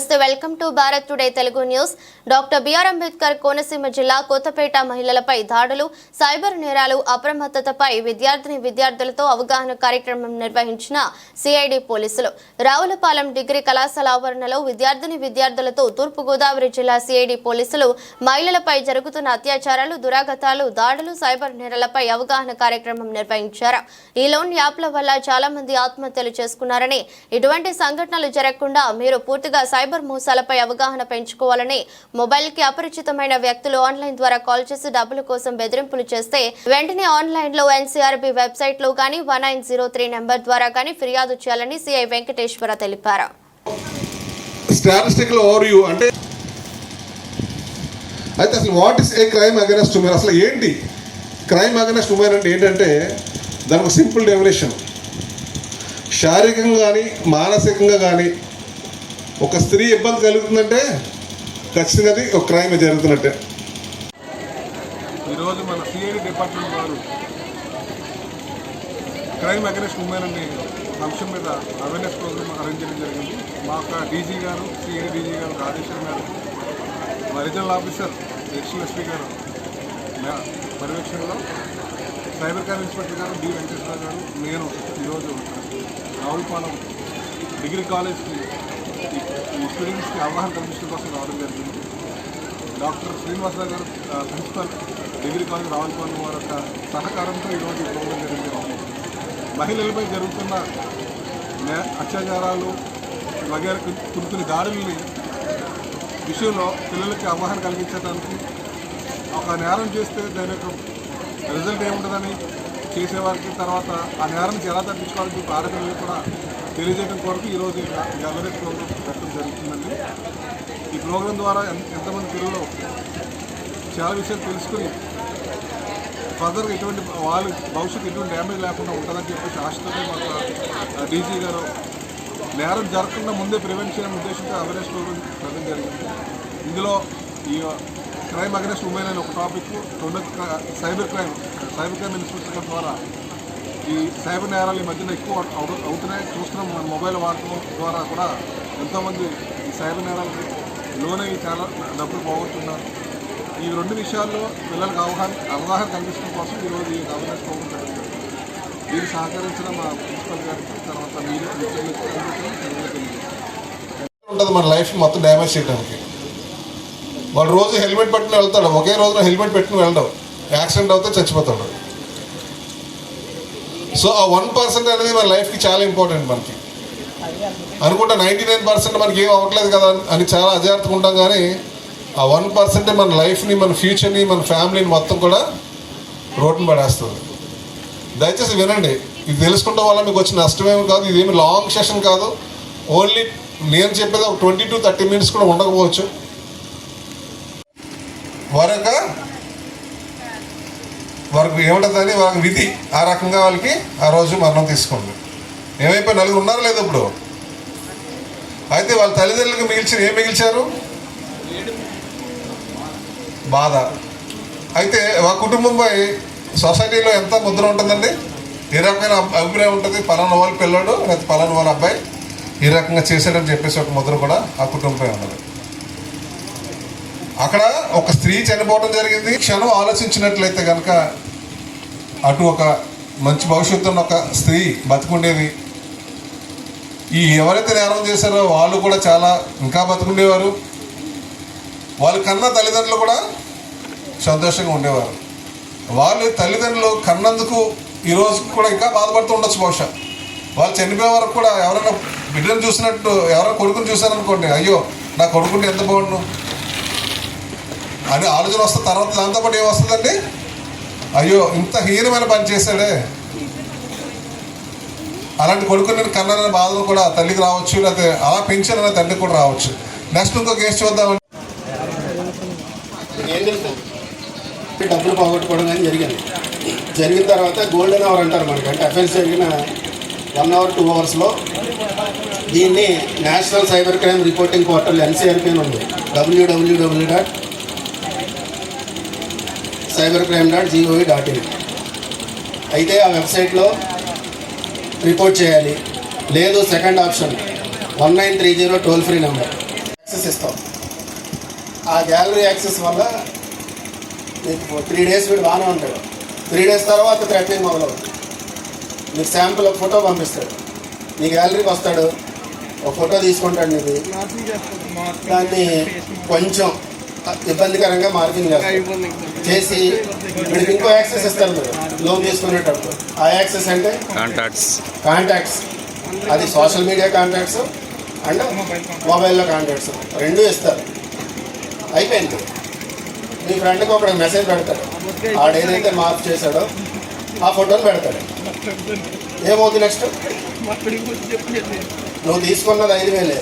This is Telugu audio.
Namaste welcome to Bharat today Telugu news. Doctor BR Ambedkar Konaseema జిల్లా కొత్తపేట మహిళలపై దాడులు సైబర్ నేరాలు అప్రమత్తతపై విద్యార్థిని విద్యార్థులతో అవగాహన కార్యక్రమం నిర్వహించిన సిఐడి పోలీసులు. రావులపాలెం డిగ్రీ కళాశాల ఆవరణలో విద్యార్థిని విద్యార్థులతో తూర్పుగోదావరి జిల్లా సిఐడి పోలీసులు మహిళలపై జరుగుతున్న అత్యాచారాలు దురాగతాలు దాడులు సైబర్ నేరాలపై అవగాహన కార్యక్రమం నిర్వహించారు. ఈ లోన్ యాప్ల వల్ల చాలా మంది ఆత్మహత్యలు చేసుకున్నారని ఇటువంటి సంఘటనలు జరగకుండా మీరు పూర్తిగా సైబర్ సైబర్ మోసాలపై అవగాహన పెంచుకోవాలని మొబైల్కి అపరిచితమైన వ్యక్తులు ఆన్లైన్ ద్వారా కాల్ చేసి డబ్బుల కోసం బెదిరింపులు చేస్తే వెంటనే ఆన్లైన్లో ఎన్సీఆర్బీ వెబ్సైట్లో కానీ one nine zero three number ద్వారా కానీ ఫిర్యాదు చేయాలని సిఐ వెంకటేశ్వర తెలిపారు. స్టాటిస్టికల్ ఓవర్ అంటే అయితే అసలు what is a crime against women? అసలు ఏంటి? క్రైమ్ అగెనెస్ట్ ఉమెన్ అంటే ఏంటంటే దానికి సింపుల్ డెఫినేషన్. శారీరకంగా కానీ మానసికంగా కానీ ఒక స్త్రీ ఇబ్బంది కలుగుతుందంటే ఖచ్చితంగా అది ఒక క్రైమ్ జరుగుతున్నట్టే. ఈరోజు మన సిఐడి డిపార్ట్మెంట్ వారు క్రైమ్ అగెనెస్ట్ ఉమెన్ అనే అంశం మీద అవేర్నెస్ ప్రోగ్రామ్ అరేంజ్ చేయడం జరిగింది. మా యొక్క డీజీ గారు సిఐడి డీజీ గారు ఆదేశం గారు మా రీజనల్ ఆఫీసర్ ఎక్స్ఎల్ ఎస్పీ గారు పర్యవేక్షణలో సైబర్ క్రైమ్ ఇన్స్పెక్టర్ గారు డి వెంకటేశ్వర గారు నేను ఈరోజు రావులపాలెం డిగ్రీ కాలేజ్కి స్టూడెంట్స్కి అవగాహన కల్పించడం కోసం రావడం జరిగింది. డాక్టర్ శ్రీనివాసరావు గారు ప్రిన్సిపల్ డిగ్రీ కాలేజ్ రావులపాలెం వారి యొక్క సహకారంతో ఈరోజు ఈ ప్రోగ్రాం జరిగింది. మహిళలపై జరుగుతున్న అత్యాచారాలు వగేర కొన్ని కొన్ని దాడులని విషయంలో పిల్లలకి అవగాహన కలిగించడానికి ఒక నేరం చేస్తే దాని యొక్క రిజల్ట్ ఏముంటుందని చేసేవారికి తర్వాత ఆ నేరం ఎలా తప్పించుకోవాలని చెప్పి ఆడపిల్లలు కూడా తెలియజేయడం కొరకు ఈరోజు ఈ ఈ అవేర్నెస్ ప్రోగ్రామ్ పెట్టడం జరుగుతుందండి. ఈ ప్రోగ్రాం ద్వారా ఎంతమంది పిల్లలు చాలా విషయాలు తెలుసుకుని ఫర్దర్గా ఎటువంటి వాళ్ళు భవిష్యత్తు ఎటువంటి డ్యామేజ్ లేకుండా ఉంటుందని చెప్పేసి ఆశతోనే మాకు డీజీ గారు నేరం జరగకుండా ముందే ప్రివెంట్ చేయడం ఉద్దేశంతో అవేర్నెస్ ప్రోగ్రామ్ పెట్టడం జరిగింది. ఇందులో ఈ క్రైమ్ అగెనెస్ట్ ఉమెన్ అనే ఒక టాపిక్ రెండో cyber crime cyber crime inspector ద్వారా ఈ సైబర్ నేరాలు ఈ మధ్యన ఎక్కువ అవుతున్నాయి. చూస్తున్నాం మన మొబైల్ వాడటం ద్వారా కూడా ఎంతోమంది ఈ సైబర్ నేరాలకి లోనయ్యి చాలా డబ్బులు పోగొట్టున్నారు. ఈ రెండు విషయాల్లో పిల్లలకు అవగాహన అవగాహన కల్పించడం కోసం ఈరోజు ఈ అవేర్నెస్ ప్రోగ్రాం జరిగింది. దీన్ని సహకరించిన మా ప్రిన్సిపల్ గారికి తర్వాత మీరు ఉంటుంది మన లైఫ్ మొత్తం డ్యామేజ్ చేయడానికి. వాడు రోజు హెల్మెట్ పెట్టుకుని వెళ్తాడు. ఒకే రోజున హెల్మెట్ పెట్టుకుని వెళ్ళడం. యాక్సిడెంట్ అవుతే చచ్చిపోతాడు. సో ఆ వన్ పర్సెంట్ అనేది మన లైఫ్కి చాలా ఇంపార్టెంట్ మనకి. అనుకుంటా నైంటీ నైన్ పర్సెంట్ మనకి ఏం అవ్వట్లేదు కదా అని చాలా అజాగ్రత్తగా ఉంటాం కానీ ఆ వన్ పర్సెంటే మన లైఫ్ని మన ఫ్యూచర్ని మన ఫ్యామిలీని మొత్తం కూడా రోడ్డును పడేస్తుంది. దయచేసి వినండి. ఇది తెలుసుకుంటాం వల్ల మీకు వచ్చిన నష్టమేమి కాదు ఇదేమి లాంగ్ సెషన్ కాదు. ఓన్లీ నేను చెప్పేది ఒక ట్వంటీ టు థర్టీ మినిట్స్ కూడా ఉండకపోవచ్చు. వారి వారికి ఏముంటుందని వాళ్ళకి విధి ఆ రకంగా వాళ్ళకి ఆ రోజు మరణం తీసుకోండి. ఏమైపోయి నలుగురు ఉన్నారా లేదు ఇప్పుడు? అయితే వాళ్ళ తల్లిదండ్రులకు మిగిల్చి ఏం మిగిల్చారు? బాధ. అయితే ఆ కుటుంబంపై సొసైటీలో ఎంత ముద్ర ఉంటుందండి? ఏ రకమైన అభిప్రాయం ఉంటుంది? పలానా వాళ్ళ పిల్లడు లేకపోతే పలానా వాళ్ళ అబ్బాయి ఈ రకంగా చేశాడని చెప్పేసి ఒక ముద్ర కూడా ఆ కుటుంబంపై ఉన్నది. అక్కడ ఒక స్త్రీ చనిపోవడం జరిగింది. క్షణం ఆలోచించినట్లయితే కనుక అటు ఒక మంచి భవిష్యత్తు ఒక స్త్రీ బతుకుండేది. ఈ ఎవరైతే నేరం చేశారో వాళ్ళు కూడా చాలా ఇంకా బతుకుండేవారు. వాళ్ళ కన్నా తల్లిదండ్రులు కూడా సంతోషంగా ఉండేవారు. వాళ్ళు తల్లిదండ్రులు కన్నందుకు ఈ రోజు కూడా ఇంకా బాధపడుతూ ఉండొచ్చు బహుశా. వాళ్ళు చనిపోయే వరకు కూడా ఎవరైనా బిడ్డను చూసినట్టు ఎవరైనా కొడుకుని చూశారనుకోండి అయ్యో నా కొడుకుంటే ఎంత బాగుండు. అని ఆలోచన వస్తే తర్వాత దాంతో పాటు వస్తుందండి అయ్యో ఇంత హీనమైన పని చేశాడే. అలాంటి కొడుకుని నేను కన్నాననే బాధలు కూడా తల్లికి రావచ్చు లేకపోతే అలా పెంచాననే తండ్రికి కూడా రావచ్చు. నెక్స్ట్ ఇంకో కేసు చూద్దామండి. డబ్బులు పోగొట్టుకోవడం కానీ జరిగింది. జరిగిన తర్వాత గోల్డెన్ అవర్ అంటారు మనకి. అంటే అఫెన్స్ జరిగిన వన్ అవర్ టూ అవర్స్లో దీన్ని national cyber crime reporting portal NCRP అని ఉంది. W W W dot cyber crime dot G O V dot in అయితే ఆ వెబ్సైట్లో రిపోర్ట్ చేయాలి. లేదు second option. One nine three zero toll free number access ఇస్తాం. ఆ గ్యాలరీ యాక్సెస్ వల్ల మీకు త్రీ డేస్ వీడు బాగానే ఉంటాడు. త్రీ డేస్ తర్వాత థ్రెటనింగ్ మొదలవుతుంది. మీకు శాంపుల్ ఒక ఫోటో పంపిస్తాడు. మీ గ్యాలరీకి వస్తాడు. ఒక ఫోటో తీసుకుంటాడు నీది దాన్ని కొంచెం ఇబ్బందికరంగా మార్కింగ్ చేస్తాడు చేసి వీడికి ఇంకో యాక్సెస్ ఇస్తారు మీరు. లోన్ తీసుకునేటప్పుడు. ఆ యాక్సెస్ అంటే? కాంటాక్ట్స్ కాంటాక్ట్స్ అది సోషల్ మీడియా కాంటాక్ట్స్ అండ్ మొబైల్లో కాంటాక్ట్స్ రెండు ఇస్తారు. అయిపోయింది. మీ ఫ్రెండ్కి ఒక మెసేజ్ పెడతాడు. ఆడు ఏదైతే మార్క్ చేశాడో ఆ ఫోటోని పెడతాడు. ఏమవుతుంది నెక్స్ట్ నువ్వు తీసుకున్నది ఐదు వేలే.